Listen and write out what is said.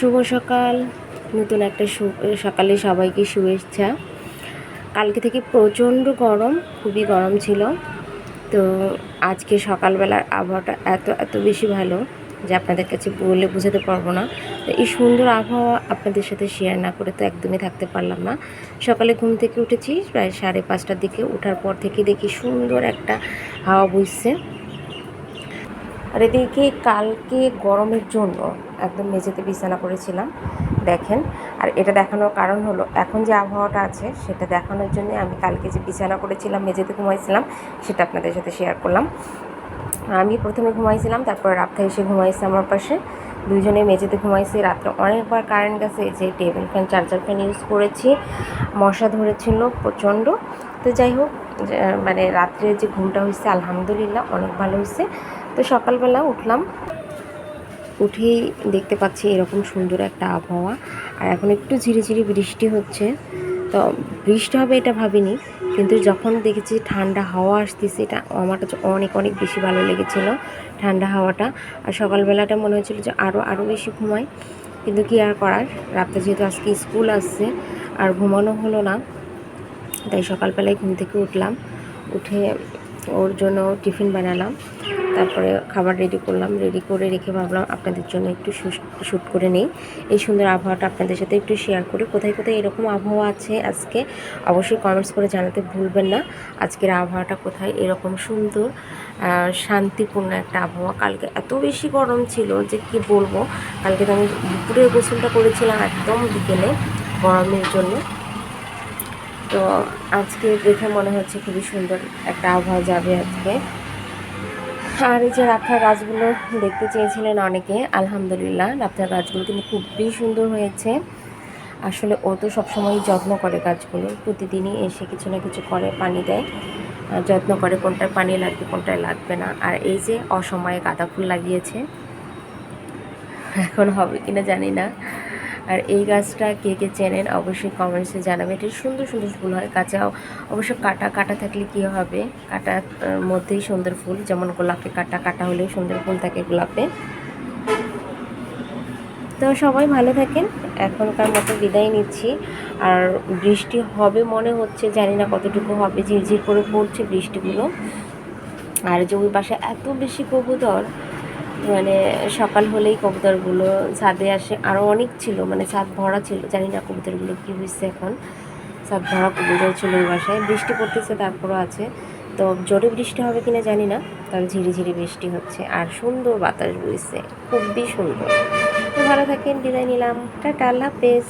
শুভ সকাল। নতুন একটা সকালে সবাইকে শুভেচ্ছা। কালকে থেকে প্রচণ্ড গরম, খুবই গরম ছিল। তো আজকে সকালবেলার আবহাওয়াটা এত এত বেশি ভালো যে আপনাদের কাছে বলে বোঝাতে পারব না। তো এই সুন্দর আবহাওয়া আপনাদের সাথে শেয়ার না করে তো একদমই থাকতে পারলাম না। সকালে ঘুম থেকে উঠেছি, প্রায় সাড়ে পাঁচটার দিকে। ওঠার পর থেকে দেখি সুন্দর একটা হাওয়া বইছে। আর এদিকে কালকে গরমের জন্য একদম মেঝেতে বিছানা করেছিলাম দেখেন। আর এটা দেখানোর কারণ হলো, এখন যে আবহাওয়াটা আছে, সেটা দেখানোর জন্য আমি কালকে যে বিছানা করেছিলাম মেঝেতে ঘুমাইছিলাম, সেটা আপনাদের সাথে শেয়ার করলাম। আমি প্রথমে ঘুমাইছিলাম, তারপর রাত্রে এসে ঘুমাইছে আমার পাশে। দুইজনে মেঝেতে ঘুমাইছি, রাত্রে অনেকবার কারেন্ট গেছে যে table fan charger fan use করেছি, মশা ধরেছিল প্রচণ্ড। তো যাই হোক মানে রাত্রে যে ঘুমটা হয়েছে, আলহামদুলিল্লাহ, অনেক ভালো হয়েছে। তো সকালবেলা উঠলাম। উঠেই দেখতে পাচ্ছি এরকম সুন্দর একটা আবহাওয়া। আর এখন একটু ঝিরিঝিরি বৃষ্টি হচ্ছে। তো বৃষ্টি হবে এটা ভাবিনি, কিন্তু যখন দেখেছি ঠান্ডা হাওয়া আসতেছে, এটা আমার কাছে অনেক অনেক বেশি ভালো লেগেছিল ঠান্ডা হাওয়াটা। আর সকালবেলাটা মনে হচ্ছিল যে আরও আরও বেশি ঘুমাই। কিন্তু কি আর করার? রাতে যেহেতু আজকে স্কুল আসছে, আর ঘুমানো হলো না, তাই সকালবেলায় ঘুম থেকে উঠলাম। উঠে ওর জন্য টিফিন বানালাম। তারপরে খাবার রেডি করলাম রেডি করে রেখে ভাবলাম আপনাদের জন্য একটু শ্যুট করে নিই। এই সুন্দর আবহাওয়াটা আপনাদের সাথে একটু শেয়ার করি কোথায় কোথায় এরকম আবহাওয়া আছে আজকে, অবশ্যই কমেন্টস করে জানাতে ভুলবেন না। আজকের আবহাওয়াটা কোথায়? এরকম সুন্দর শান্তিপূর্ণ একটা আবহাওয়া। কালকে এত বেশি গরম ছিল যে কি বলব? কালকে তো আমি দুপুরে গোসলটা করেছিলাম একদম বিকেলে গরমের জন্য। তো আজকে দেখে মনে হচ্ছে খুবই সুন্দর একটা আবহাওয়া যাবে আজকে। আর এই যে রাখার গাছগুলো দেখতে চেয়েছিলেন অনেকে, আলহামদুলিল্লাহ রাখার গাছগুলো কিন্তু খুবই সুন্দর হয়েছে। আসলে ও তো সবসময় যত্ন করে গাছগুলো, প্রতিদিনই এসে কিছু না কিছু করে, পানি দেয়। যত্ন করে কোনটায় পানি লাগবে কোনটায় লাগবে না। আর এই যে অসময়ে গাঁদা ফুল লাগিয়েছে, এখন হবে কিনা জানি না। আর এই গাছটা কে কে চেনেন অবশ্যই কমেন্টসে জানাবেন। এটা সুন্দর সুন্দর ফুল হয়। কাঁচা অবশ্য কাটা কাটা থাকলে কী হবে? কাটার মধ্যেই সুন্দর ফুল। যেমন গোলাপে কাটা কাটা হলেও সুন্দর ফুল থাকে গোলাপে। তো সবাই ভালো থাকেন। এখনকার মতো বিদায় নিচ্ছি। আর বৃষ্টি হবে মনে হচ্ছে, জানি না কতটুকু হবে। ঝিরঝির করে পড়ছে বৃষ্টিগুলো। আর ওই বাসায় এত বেশি কবুতর মানে সকাল হলেই কবুতরগুলো ছাদে আসে। আরও অনেক ছিল মানে ছাদ ভরা ছিল, জানি না কবুতরগুলো কী হয়েছে এখন। ছাদ ভরা কবুতর ছিল বাসায়। বৃষ্টি পড়তেছে, তারপরও আছে। তো জোরে বৃষ্টি হবে কিনা জানি না, তবে ঝিরিঝিরি বৃষ্টি হচ্ছে। আর সুন্দর বাতাস বইছে, খুবই সুন্দর। তো ভালো থাকেন, বিদায় নিলাম। টাটা, আল্লাহ হাফেজ।